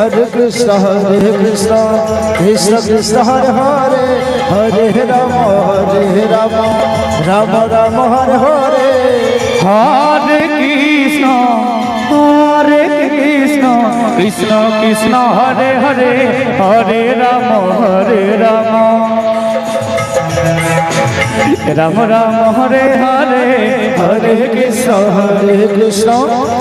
Hare Krishna Hare Krishna Krishna Krishna Hare Hare Hare Ram Hare Ram Ram Ram Hare Hare Hare Krishna Hare Krishna Krishna Krishna Hare Hare Hare Ram Hare Ram Ram Ram Hare Hare Hare Krishna Hare Krishna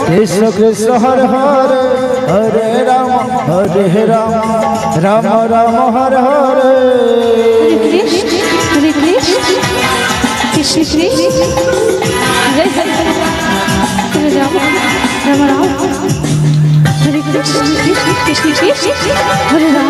Krishna Krishna Hare Hare Hare Ram Hare Ram Ram Ram Hare Hare Hare Krishna, Hare Krishna, Krishna Krishna, Hare Hare, Hare Rama, Rama Rama, Hare Krishna, Krishna Krishna, Krishna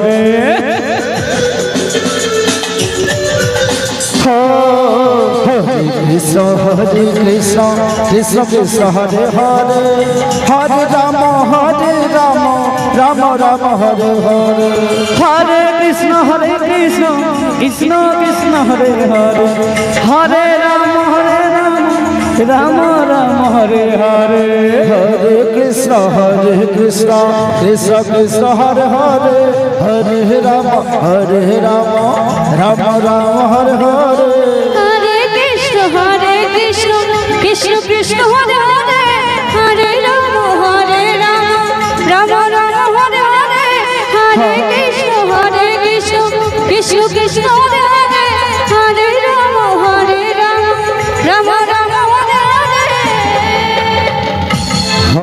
Krishna Hare Krishna Krishna Krishna Hare Hare Hare Rama Hare Rama Rama Rama Hare Hare Hare Krishna Hare Krishna Krishna Krishna Hare Hare Hare Rama Hare Ram Ram Hare Hare Hare Krishna Hare Krishna Krishna Krishna Hare Hare Hare Ram Hare Ram Ram Ram Hare Hare